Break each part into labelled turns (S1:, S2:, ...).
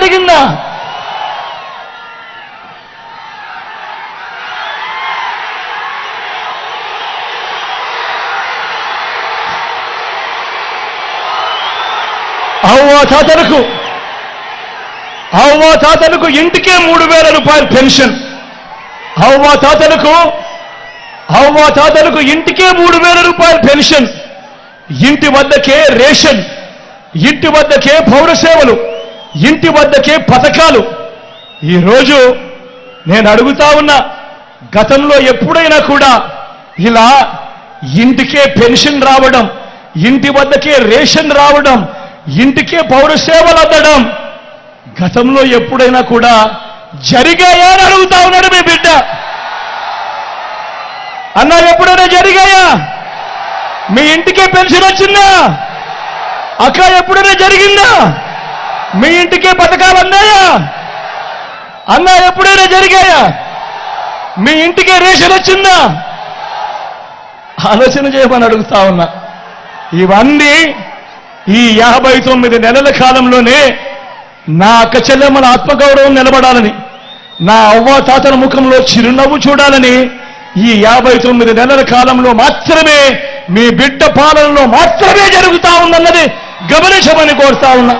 S1: జరిగిందా? అవ్వా తాతలకు అవ్వా తాతలకు ఇంటికే మూడు వేల రూపాయలు పెన్షన్. అవ్వ తాతలకు అవ్వా తాతలకు ఇంటికే మూడు వేల రూపాయలు పెన్షన్. ఇంటి వద్దకే రేషన్ ఇంటి వద్దకే పౌర సేవలు ఇంటి వద్దకే పథకాలు. ఈరోజు నేను అడుగుతా ఉన్నా గతంలో ఎప్పుడైనా కూడా ఇలా ఇంటికే పెన్షన్ రావడం ఇంటి వద్దకే రేషన్ రావడం ఇంటికే పౌర సేవలు అందడం గతంలో ఎప్పుడైనా కూడా జరిగాయా అని అడుగుతా ఉన్నాడు మీ బిడ్డ. అన్నా ఎప్పుడైనా జరిగాయా? మీ ఇంటికే పెన్షన్ వచ్చిందా? అక్క ఎప్పుడైనా జరిగిందా? మీ ఇంటికే పథకాలు అందాయా? అన్నా ఎప్పుడైనా జరిగాయా? మీ ఇంటికే రేషన్ వచ్చిందా? ఆలోచన చేయమని అడుగుతా ఉన్నా. ఇవన్నీ ఈ యాభై తొమ్మిది నెలల కాలంలోనే నా అక్క చెల్లెమ్మల ఆత్మగౌరవం నిలబడాలని నా అవ్వ తాతల ముఖంలో చిరునవ్వు చూడాలని ఈ యాభై తొమ్మిది నెలల కాలంలో మాత్రమే మీ బిడ్డ పాలనలో మాత్రమే జరుగుతా ఉందన్నది గమనించమని కోరుతా ఉన్నా.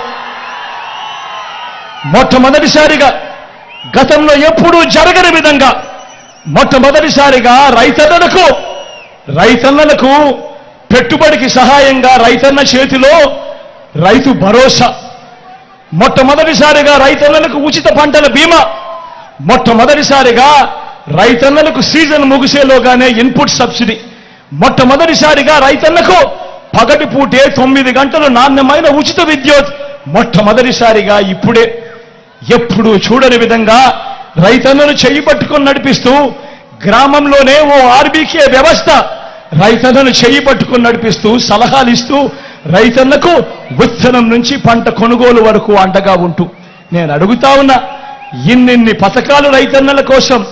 S1: మొట్టమొదటిసారిగా గతంలో ఎప్పుడూ జరగని విధంగా మొట్టమొదటిసారిగా రైతన్నలకు రైతన్నలకు పెట్టుబడికి సహాయంగా రైతన్న చేతిలో రైతు భరోసా. మొట్టమొదటిసారిగా రైతన్నలకు ఉచిత పంటల బీమా. మొట్టమొదటిసారిగా రైతన్నలకు సీజన్ ముగిసేలోగానే ఇన్పుట్ సబ్సిడీ. మొట్టమొదటిసారిగా రైతన్నకు పగటి పూటే తొమ్మిది గంటలు నాణ్యమైన ఉచిత విద్యుత్. మొట్టమొదటిసారిగా ఇప్పుడే ఎప్పుడు చూడని విధంగా రైతన్నను చేయి పట్టుకొని నడిపిస్తూ గ్రామంలోనే ఓ ఆర్బీకే వ్యవస్థ. రైతన్నను చేయి పట్టుకొని నడిపిస్తూ సలహాలు ఇస్తూ రైతన్నకు విత్తనం నుంచి పంట కొనుగోలు వరకు అండగా ఉంటూ. నేను అడుగుతా ఉన్నా ఇన్నిన్ని పథకాలు రైతన్నల కోసం?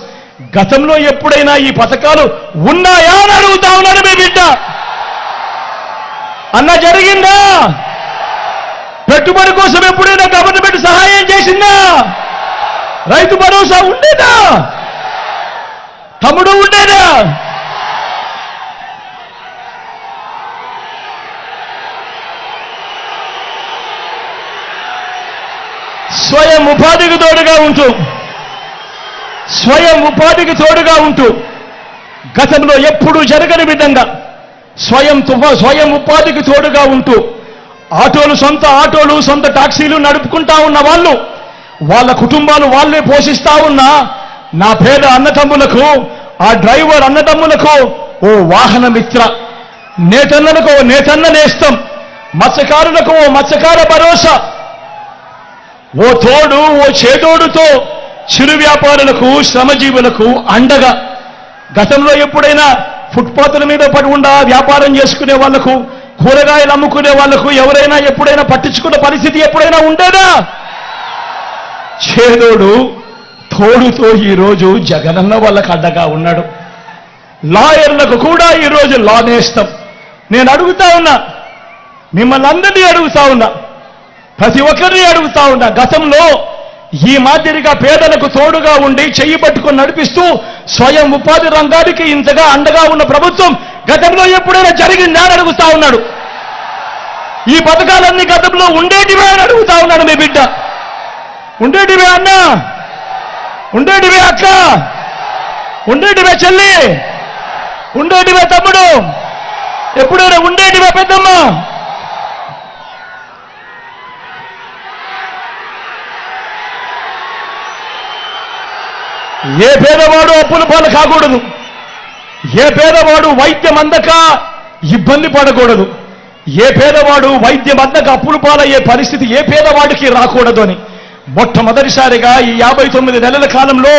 S1: గతంలో ఎప్పుడైనా ఈ పథకాలు ఉన్నాయా అని అడుగుతా ఉన్నాను మీ బిడ్డ. అన్న జరిగిందా? పెట్టుబడి కోసం ఎప్పుడైనా గవర్నమెంట్ సహాయం చేసిందా? రైతు భరోసా ఉండేదా? తమ్ముడు ఉండేదా? స్వయం ఉపాధికి తోడుగా ఉంటూ స్వయం ఉపాధికి తోడుగా ఉంటూ గతంలో ఎప్పుడూ జరగని విధంగా స్వయం స్వయం ఉపాధికి తోడుగా ఉంటూ ఆటోలు సొంత ఆటోలు సొంత టాక్సీలు నడుపుకుంటా ఉన్న వాళ్ళు వాళ్ళ కుటుంబాలు వాళ్ళే పోషిస్తా ఉన్న నా పేద అన్నతమ్ములకు ఆ డ్రైవర్ అన్నదమ్ములకు ఓ వాహన మిత్ర నేతన్నలకు ఓ నేతన్న నేస్తం మత్స్యకారులకు ఓ మత్స్యకార భరోసా. ఓ తోడు ఓ చేదోడుతో చిరు వ్యాపారులకు శ్రమజీవులకు అండగా. గతంలో ఎప్పుడైనా ఫుట్పాత్ల మీద పడి ఉండా వ్యాపారం చేసుకునే వాళ్ళకు కూరగాయలు అమ్ముకునే వాళ్ళకు ఎవరైనా ఎప్పుడైనా పట్టించుకున్న పరిస్థితి ఎప్పుడైనా ఉండేదా? చేదోడు తోడుతో ఈరోజు జగనన్న వాళ్ళకు అడ్డగా ఉన్నాడు. లాయర్లకు కూడా ఈరోజు లా నేస్తం. నేను అడుగుతా ఉన్నా మిమ్మల్ని అందరినీ అడుగుతా ఉన్నా ప్రతి ఒక్కరిని అడుగుతా ఉన్నా గతంలో ఈ మాదిరిగా పేదలకు తోడుగా ఉండి చెయ్యి పట్టుకొని నడిపిస్తూ స్వయం ఉపాధి రంగానికి ఇంతగా అండగా ఉన్న ప్రభుత్వం గతంలో ఎప్పుడైనా జరిగిందా అని అడుగుతా ఉన్నాడు. ఈ పథకాలన్నీ గతంలో ఉండేటివే అని అడుగుతా ఉన్నాడు మీ బిడ్డ. ఉండేటివే అన్న. ఉండేటివే అక్క. ఉండేటివే చెల్లి. ఉండేటివే తమ్ముడు. ఎప్పుడైనా ఉండేటివే పెద్దమ్మ. ఏ పేదవాడు అప్పుల పాలు కాకూడదు. ఏ పేదవాడు వైద్యం అందక ఇబ్బంది పడకూడదు. ఏ పేదవాడు వైద్యం అందక అప్పులు పాలయ్యే పరిస్థితి ఏ పేదవాడికి రాకూడదు అని. మొట్టమొదటిసారిగా ఈ యాభై తొమ్మిది నెలల కాలంలో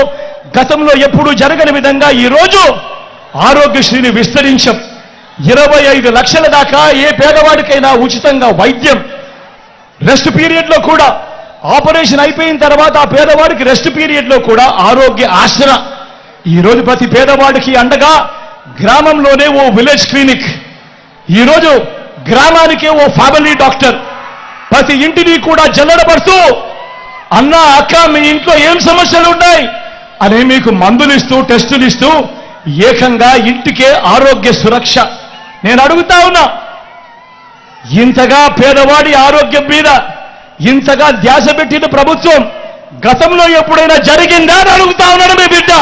S1: గతంలో ఎప్పుడూ జరగని విధంగా ఈ రోజు ఆరోగ్యశ్రీని విస్తరించాం. ఇరవై ఐదు లక్షల దాకా ఏ పేదవాడికైనా ఉచితంగా వైద్యం. రెస్ట్ పీరియడ్లో కూడా ఆపరేషన్ అయిపోయిన తర్వాత ఆ పేదవాడికి రెస్ట్ పీరియడ్లో కూడా ఆరోగ్య ఆసరా. ఈ రోజు ప్రతి పేదవాడికి అండగా గ్రామంలోనే ఓ విలేజ్ క్లినిక్ ఈరోజు గ్రామానికే ఓ ఫ్యామిలీ డాక్టర్. ప్రతి ఇంటిని కూడా జల్లడపడుతూ అన్న అక్క మీ ఇంట్లో ఏం సమస్యలు ఉన్నాయి అని మీకు మందులు ఇస్తూ టెస్టులు ఇస్తూ ఏకంగా ఇంటికే ఆరోగ్య సురక్ష. నేను అడుగుతా ఉన్నా ఇంతగా పేదవాడి ఆరోగ్యం మీద ఇంతగా ధ్యాస పెట్టిన ప్రభుత్వం గతంలో ఎప్పుడైనా జరిగిందా అని అడుగుతా ఉన్నాడు మీ బిడ్డ.